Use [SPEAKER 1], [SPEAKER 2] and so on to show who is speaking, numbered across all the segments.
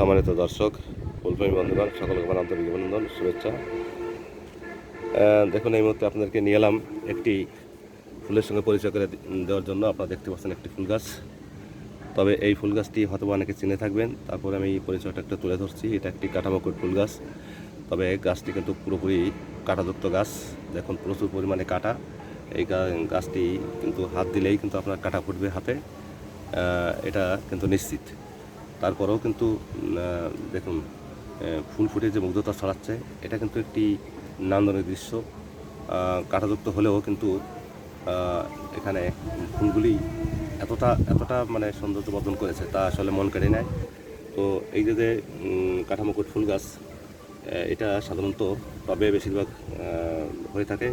[SPEAKER 1] সম্মানিত দর্শক, ফুলপ্রেমী বন্ধুগণ, সকলকে আমার আন্তরিক অভিনন্দন, শুভেচ্ছা। দেখুন, এই মুহূর্তে আপনাদেরকে নিয়ে এলাম একটি ফুলের সঙ্গে পরিচয় করে দেওয়ার জন্য। আপনারা দেখতে পাচ্ছেন একটি ফুল গাছ। তবে এই ফুল গাছটি হয়তো অনেকে চিনে থাকবেন। তারপরে আমি পরিচয়টা একটা তুলে ধরছি। এটা একটি কাঠামোকুট ফুল গাছ। তবে গাছটি কিন্তু পুরোপুরি কাঁটাযুক্ত গাছ। দেখুন, প্রচুর পরিমাণে কাটা। এই গাছটি কিন্তু হাত দিলেই কিন্তু আপনার কাটা ফুটবে হাতে। এটা কিন্তু নিশ্চিত। তারপরেও কিন্তু দেখুন ফুল ফুটে যে মুগ্ধতা ছড়াচ্ছে এটা কিন্তু একটি নান্দনিক দৃশ্য। কাঁটাযুক্ত হলেও কিন্তু এখানে ফুলগুলি এতটা এতটা মানে সৌন্দর্য বর্ধন করেছে তা আসলে মন কেড়ে নেয়। তো এই যে যে উম, ফুল গাছ এটা সাধারণত টবে বেশিরভাগ হয়ে থাকে।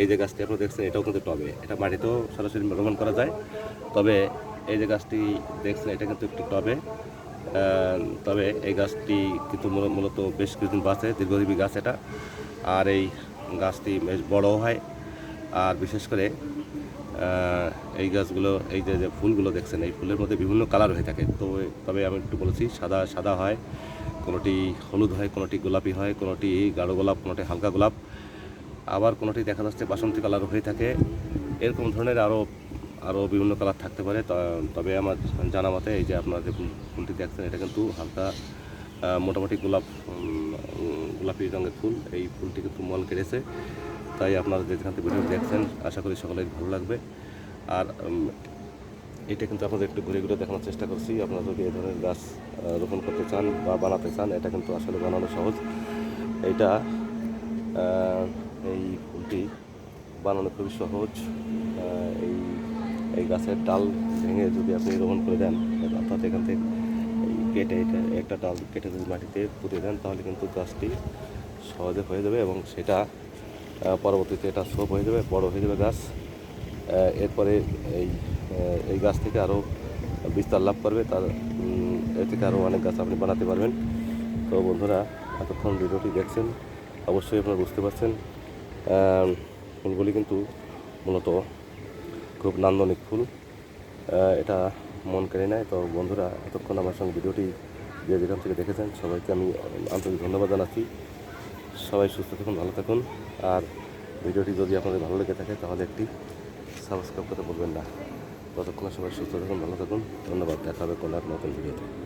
[SPEAKER 1] এই যে গাছটি আপনারা দেখছেন এটাও কিন্তু টবে। এটা মাটিতেও সরাসরি রোপণ করা যায়। তবে এই যে গাছটি দেখছেন এটা কিন্তু একটু টবে। তবে এই গাছটি কিন্তু মূলত বেশ কিছুদিন বাঁচে দীর্ঘজীবী গাছ এটা। আর এই গাছটি বেশ বড়ও হয়। আর বিশেষ করে এই গাছগুলো, এই যে যে ফুলগুলো দেখছেন, এই ফুলের মধ্যে বিভিন্ন কালার হয়ে থাকে। তো তবে আমি একটু বলেছি, সাদা সাদা হয়, কোনোটি হলুদ হয়, কোনোটি গোলাপি হয়, কোনোটি গাঢ় গোলাপ, কোনোটি হালকা গোলাপ। আবার কোনোটি দেখা যাচ্ছে বাসন্তী কালার হয়ে থাকে। এরকম ধরনের আরও আরও বিভিন্ন কালার থাকতে পারে তবে আমার জানা মতে এই যে আপনারা যে ফুল- ফুলটি দেখছেন, এটা কিন্তু হালকা মোটামুটি গোলাপ গোলাপি রঙের ফুল। এই ফুলটি কিন্তু মন কেড়েছে তাই আপনারা যেখান থেকে ভিডিও দেখছেন, আশা করি সকলের ভালো লাগবে। আর এটা কিন্তু আপনাদের একটু ঘুরে ঘুরে দেখানোর চেষ্টা করছি। আপনারা যদি এই ধরনের গাছ রোপণ করতে চান বা বানাতে চান, এটা কিন্তু আসলে বানানো সহজ। এটা এই ফুলটি বানানো খুবই সহজ। এই গাছের ডাল ভেঙে যদি আপনি রোপণ করে দেন, অর্থাৎ এখান থেকে কেটে এটা একটা ডাল কেটে যদি মাটিতে পুঁতে দেন, তাহলে কিন্তু গাছটি সহজে হয়ে যাবে এবং সেটা পরবর্তীতে এটা সোপ হয়ে যাবে, বড় হয়ে যাবে গাছ। এরপরে এই এই গাছ থেকে আরও বিস্তার লাভ করবে তার এর থেকে আরও অনেক গাছ আপনি বানাতে পারবেন। তো বন্ধুরা, এতক্ষণ ভিডিওটি দেখছেন, অবশ্যই আপনারা বুঝতে পারছেন। ফুলগুলি কিন্তু মূলত খুব নান্দনিক ফুল। এটা মন কেড়ে নেয়। তো বন্ধুরা, এতক্ষণ আমার সঙ্গে ভিডিওটি যে যেখান থেকে দেখেছেন, সবাইকে আমি আন্তরিক ধন্যবাদ জানাচ্ছি। সবাই সুস্থ থাকুন, ভালো থাকুন। আর ভিডিওটি যদি আপনাদের ভালো লেগে থাকে, তাহলে একটি সাবস্ক্রাইব করতে বলবেন না। ততক্ষণ সবাই সুস্থ থাকুন, ভালো থাকুন। ধন্যবাদ। দেখা হবে কোনো এক নতুন ভিডিওতে।